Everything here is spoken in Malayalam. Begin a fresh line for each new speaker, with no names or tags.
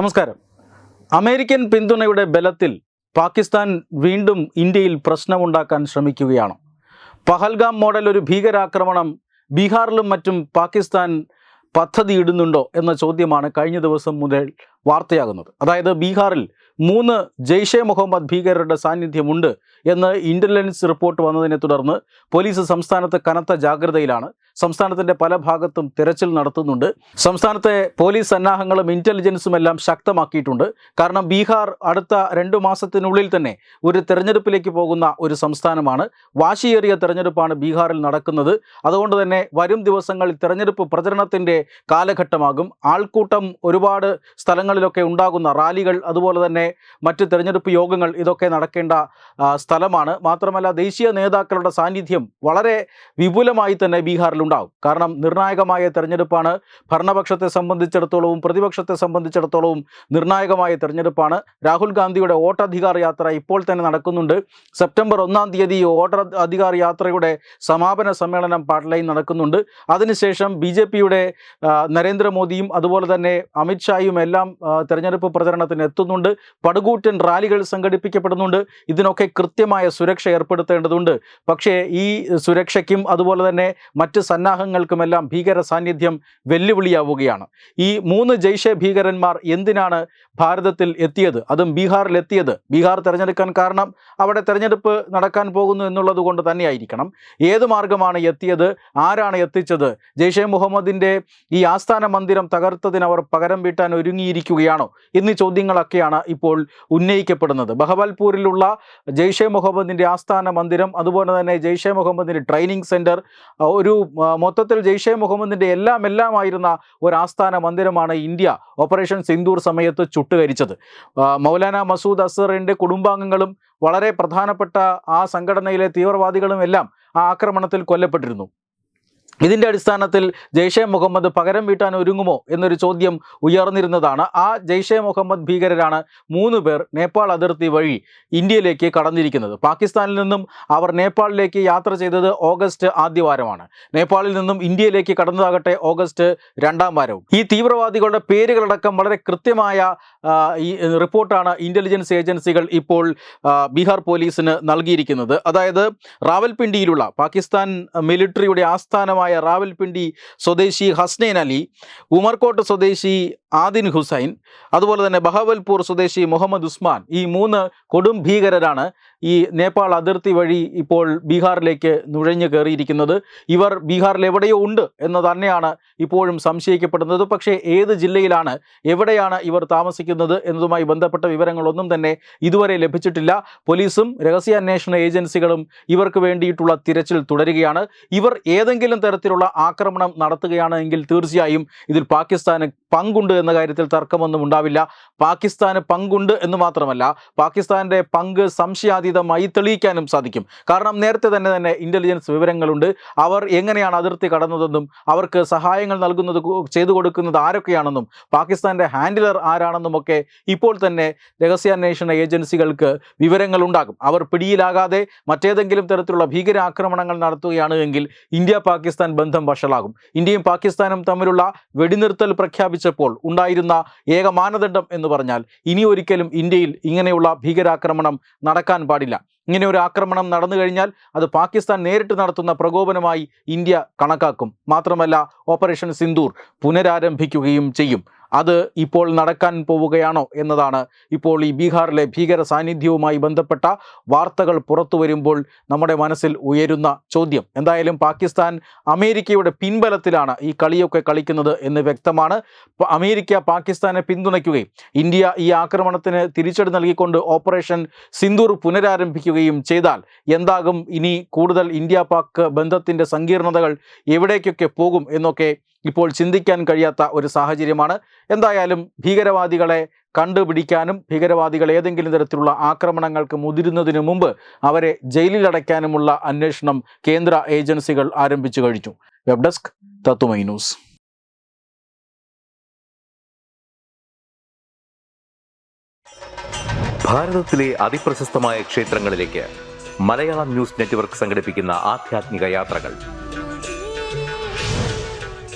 നമസ്കാരം. അമേരിക്കൻ പിന്തുണയുടെ ബലത്തിൽ പാകിസ്ഥാൻ വീണ്ടും ഇന്ത്യയിൽ പ്രശ്നമുണ്ടാക്കാൻ ശ്രമിക്കുകയാണ്. പഹൽഗാം മോഡൽ ഒരു ഭീകരാക്രമണം ബീഹാറിലും മറ്റും പാകിസ്ഥാൻ പദ്ധതി ഇടുന്നുണ്ടോ എന്ന ചോദ്യമാണ് കഴിഞ്ഞ ദിവസം മുതൽ വാർത്തയാകുന്നത്. അതായത് ബീഹാറിൽ മൂന്ന് ജെയ്ഷെ മുഹമ്മദ് ഭീകരരുടെ സാന്നിധ്യമുണ്ട് എന്ന് ഇന്റലിജൻസ് റിപ്പോർട്ട് വന്നതിനെ തുടർന്ന് പോലീസ് സംസ്ഥാനത്ത് കനത്ത ജാഗ്രതയിലാണ് സംസ്ഥാനത്തിന്റെ പല ഭാഗത്തും തിരച്ചിൽ നടത്തുന്നുണ്ട്. സംസ്ഥാനത്തെ പോലീസ് സന്നാഹങ്ങളും ഇന്റലിജൻസും എല്ലാം ശക്തമാക്കിയിട്ടുണ്ട്. കാരണം ബീഹാർ അടുത്ത രണ്ടു മാസത്തിനുള്ളിൽ തന്നെ ഒരു തെരഞ്ഞെടുപ്പിലേക്ക് പോകുന്ന ഒരു സംസ്ഥാനമാണ്. വാശിയേറിയ തെരഞ്ഞെടുപ്പാണ് ബീഹാറിൽ നടക്കുന്നത്. അതുകൊണ്ട് തന്നെ വരും ദിവസങ്ങളിൽ തെരഞ്ഞെടുപ്പ് പ്രചരണത്തിന്റെ കാലഘട്ടമാകും. ആൾക്കൂട്ടം ഒരുപാട് സ്ഥലങ്ങളിലൊക്കെ ഉണ്ടാകുന്ന റാലികൾ അതുപോലെ തന്നെ മറ്റ് തെരഞ്ഞെടുപ്പ് യോഗങ്ങൾ ഇതൊക്കെ നടക്കേണ്ട സ്ഥലമാണ്. മാത്രമല്ല ദേശീയ നേതാക്കളുടെ സാന്നിധ്യം വളരെ വിപുലമായി തന്നെ ബീഹാറിൽ ഉണ്ടാകും കാരണം നിർണായകമായ തെരഞ്ഞെടുപ്പാണ് ഭരണപക്ഷത്തെ സംബന്ധിച്ചിടത്തോളവും പ്രതിപക്ഷത്തെ സംബന്ധിച്ചിടത്തോളവും നിർണായകമായ തെരഞ്ഞെടുപ്പാണ്. രാഹുൽ ഗാന്ധിയുടെ വോട്ടധികാർ യാത്ര ഇപ്പോൾ തന്നെ നടക്കുന്നുണ്ട്. സെപ്റ്റംബർ ഒന്നാം തീയതി വോട്ടർ അധികാർ യാത്രയുടെ സമാപന സമ്മേളനം പാട്ലയിൽ നടക്കുന്നുണ്ട്. അതിനുശേഷം ബി ജെ പിയുടെ നരേന്ദ്രമോദിയും അതുപോലെ തന്നെ അമിത്ഷായും എല്ലാം തെരഞ്ഞെടുപ്പ് പ്രചരണത്തിന് എത്തുന്നുണ്ട്. പടുകൂറ്റൻ റാലികൾ സംഘടിപ്പിക്കപ്പെടുന്നുണ്ട്. ഇതിനൊക്കെ കൃത്യമായ സുരക്ഷ ഏർപ്പെടുത്തേണ്ടതുണ്ട്. പക്ഷേ ഈ സുരക്ഷയ്ക്കും അതുപോലെ തന്നെ മറ്റ് സന്നാഹങ്ങൾക്കുമെല്ലാം ഭീകര സാന്നിധ്യം വെല്ലുവിളിയാവുകയാണ്. ഈ മൂന്ന് ജയ്ഷെ ഭീകരന്മാർ എന്തിനാണ് ഭാരതത്തിൽ എത്തിയത്? അതും ബീഹാറിൽ എത്തിയത് ബീഹാർ തിരഞ്ഞെടുക്കാൻ കാരണം അവിടെ തിരഞ്ഞെടുപ്പ് നടക്കാൻ പോകുന്നു എന്നുള്ളത് കൊണ്ട് തന്നെയായിരിക്കണം. ഏത് മാർഗമാണ് എത്തിയത്? ആരാണ് എത്തിച്ചത്? ജയ്ഷെ മുഹമ്മദിന്റെ ഈ ആസ്ഥാന മന്ദിരം തകർത്തതിന് അവർ പകരം വീട്ടാൻ ഒരുങ്ങിയിരിക്കുകയാണോ? എന്നീ ചോദ്യങ്ങളൊക്കെയാണ് ഇപ്പോൾ ഉന്നയിക്കപ്പെടുന്നത്. ബഹവൽപൂരിലുള്ള ജയ്ഷെ മുഹമ്മദിന്റെ ആസ്ഥാന മന്ദിരം അതുപോലെ തന്നെ ജയ്ഷെ മുഹമ്മദിന്റെ ട്രെയിനിങ് സെന്റർ ഒരു മൊത്തത്തിൽ ജെയ്ഷെ മുഹമ്മദിന്റെ എല്ലാം എല്ലാമായിരുന്ന ഒരു ആസ്ഥാന മന്ദിരമാണ് ഇന്ത്യ. ഓപ്പറേഷൻ സിന്ദൂർ സമയത്ത് ചുട്ടുകരിച്ചത്. മൗലാന മസൂദ് അസറിന്റെ കുടുംബാംഗങ്ങളും വളരെ പ്രധാനപ്പെട്ട ആ സംഘടനയിലെ തീവ്രവാദികളും എല്ലാം ആ ആക്രമണത്തിൽ കൊല്ലപ്പെട്ടിരുന്നു. ഇതിന്റെ അടിസ്ഥാനത്തിൽ ജെയ്ഷെ മുഹമ്മദ് പകരം വീട്ടാൻ ഒരുങ്ങുമോ എന്നൊരു ചോദ്യം ഉയർന്നിരുന്നതാണ്. ആ ജെയ്ഷെ മുഹമ്മദ് ഭീകരരാണ് മൂന്ന് പേർ നേപ്പാൾ അതിർത്തി വഴി ഇന്ത്യയിലേക്ക് കടന്നിരിക്കുന്നത്. പാകിസ്ഥാനിൽ നിന്നും അവർ നേപ്പാളിലേക്ക് യാത്ര ചെയ്തത് ഓഗസ്റ്റ് ആദ്യവാരമാണ്. നേപ്പാളിൽ നിന്നും ഇന്ത്യയിലേക്ക് കടന്നതാകട്ടെ ഓഗസ്റ്റ് രണ്ടാം വാരവും. ഈ തീവ്രവാദികളുടെ പേരുകളടക്കം വളരെ കൃത്യമായ ഈ റിപ്പോർട്ടാണ് ഇന്റലിജൻസ് ഏജൻസികൾ ഇപ്പോൾ ബീഹാർ പോലീസിന് നൽകിയിരിക്കുന്നത്. അതായത് റാവൽപിണ്ടിയിലുള്ള പാകിസ്ഥാൻ മിലിറ്ററിയുടെ ആസ്ഥാനമായ റാവൽപിണ്ടി സ്വദേശി ഹസ്നൈൻ അലി ഉമർകോട്ട് സ്വദേശി ആദിൻ ഹുസൈൻ അതുപോലെ തന്നെ ബഹവൽപൂർ സ്വദേശി മുഹമ്മദ് ഉസ്മാൻ ഈ മൂന്ന് കൊടും ഭീകരരാണ് ഈ നേപ്പാൾ അതിർത്തി വഴി ഇപ്പോൾ ബീഹാറിലേക്ക് നുഴഞ്ഞു കയറിയിരിക്കുന്നത്. ഇവർ ബീഹാറിൽ എവിടെയോ ഉണ്ട് എന്ന് തന്നെയാണ് ഇപ്പോഴും സംശയിക്കപ്പെടുന്നത്. പക്ഷേ ഏത് ജില്ലയിലാണ് എവിടെയാണ് ഇവർ താമസിക്കുന്നത് എന്നതുമായി ബന്ധപ്പെട്ട വിവരങ്ങളൊന്നും തന്നെ ഇതുവരെ ലഭിച്ചിട്ടില്ല. പോലീസും രഹസ്യാന്വേഷണ ഏജൻസികളും ഇവർക്ക് വേണ്ടിയിട്ടുള്ള തിരച്ചിൽ തുടരുകയാണ്. ഇവർ ഏതെങ്കിലും തരത്തിലുള്ള ആക്രമണം നടത്തുകയാണ് എങ്കിൽ തീർച്ചയായും ഇതിൽ പാകിസ്ഥാന് പങ്കുണ്ട് എന്ന കാര്യത്തിൽ തർക്കമൊന്നും ഉണ്ടാവില്ല. പാകിസ്ഥാന് പങ്കുണ്ട് എന്ന് മാത്രമല്ല പാകിസ്ഥാന്റെ പങ്ക് സംശയാതീതമായി തെളിയിക്കാനും സാധിക്കും. കാരണം നേരത്തെ തന്നെ തന്നെ ഇന്റലിജൻസ് വിവരങ്ങളുണ്ട്. അവർ എങ്ങനെയാണ് അതിർത്തി കടന്നതെന്നും അവർക്ക് സഹായങ്ങൾ നൽകുന്നത് ചെയ്തു കൊടുക്കുന്നത് ആരൊക്കെയാണെന്നും പാകിസ്ഥാന്റെ ഹാൻഡിലർ ആരാണെന്നും ഒക്കെ ഇപ്പോൾ തന്നെ രഹസ്യാന്വേഷണ ഏജൻസികൾക്ക് വിവരങ്ങൾ ഉണ്ടാകും. അവർ പിടിയിലാകാതെ മറ്റേതെങ്കിലും തരത്തിലുള്ള ഭീകരാക്രമണങ്ങൾ നടത്തുകയാണ് എങ്കിൽ ഇന്ത്യ പാകിസ്ഥാൻ ബന്ധം വഷളാകും. ഇന്ത്യയും പാകിസ്ഥാനും തമ്മിലുള്ള വെടിനിർത്തൽ പ്രഖ്യാപിച്ചപ്പോൾ ഉണ്ടായിരുന്ന ഏക മാനദണ്ഡം എന്ന് പറഞ്ഞാൽ ഇനി ഒരിക്കലും ഇന്ത്യയിൽ ഇങ്ങനെയുള്ള ഭീകരാക്രമണം നടക്കാൻ പാടില്ല. ഇങ്ങനെ ഒരു ആക്രമണം നടന്നു കഴിഞ്ഞാൽ അത് പാകിസ്ഥാൻ നേരിട്ട് നടത്തുന്ന പ്രകോപനമായി ഇന്ത്യ കണക്കാക്കും. മാത്രമല്ല ഓപ്പറേഷൻ സിന്ദൂർ പുനരാരംഭിക്കുകയും ചെയ്യും. അത് ഇപ്പോൾ നടക്കാൻ പോവുകയാണോ എന്നതാണ്. ഇപ്പോൾ ഈ ബീഹാറിലെ ഭീകര സാന്നിധ്യവുമായി ബന്ധപ്പെട്ട വാർത്തകൾ പുറത്തു വരുമ്പോൾ നമ്മുടെ മനസ്സിൽ ഉയരുന്ന ചോദ്യം. എന്തായാലും പാകിസ്ഥാൻ അമേരിക്കയുടെ പിൻബലത്തിലാണ് ഈ കളിയൊക്കെ കളിക്കുന്നത് എന്ന് വ്യക്തമാണ്. അമേരിക്ക പാകിസ്ഥാനെ പിന്തുണയ്ക്കുകയും ഇന്ത്യ ഈ ആക്രമണത്തിന് തിരിച്ചടി നൽകിക്കൊണ്ട് ഓപ്പറേഷൻ സിന്ദൂർ പുനരാരംഭിക്കുകയും ചെയ്താൽ എന്താകും? ഇനി കൂടുതൽ ഇന്ത്യ പാക് ബന്ധത്തിന്റെ സങ്കീർണതകൾ എവിടേക്കൊക്കെ പോകും എന്നൊക്കെ ഇപ്പോൾ ചിന്തിക്കാൻ കഴിയാത്ത ഒരു സാഹചര്യമാണ്. എന്തായാലും ഭീകരവാദികളെ കണ്ടുപിടിക്കാനും ഭീകരവാദികൾ ഏതെങ്കിലും തരത്തിലുള്ള ആക്രമണങ്ങൾക്ക് മുതിരുന്നതിന് മുമ്പ് അവരെ ജയിലിലടയ്ക്കാനുമുള്ള അന്വേഷണം കേന്ദ്ര ഏജൻസികൾ ആരംഭിച്ചു കഴിഞ്ഞു. വെബ് ഡെസ്ക് തത്തുമൈ ന്യൂസ്.
ഭാരതത്തിലെ അതിപ്രശസ്തമായ ക്ഷേത്രങ്ങളിലേക്ക് മലയാളം ന്യൂസ് നെറ്റ്വർക്ക് യാത്രകൾ.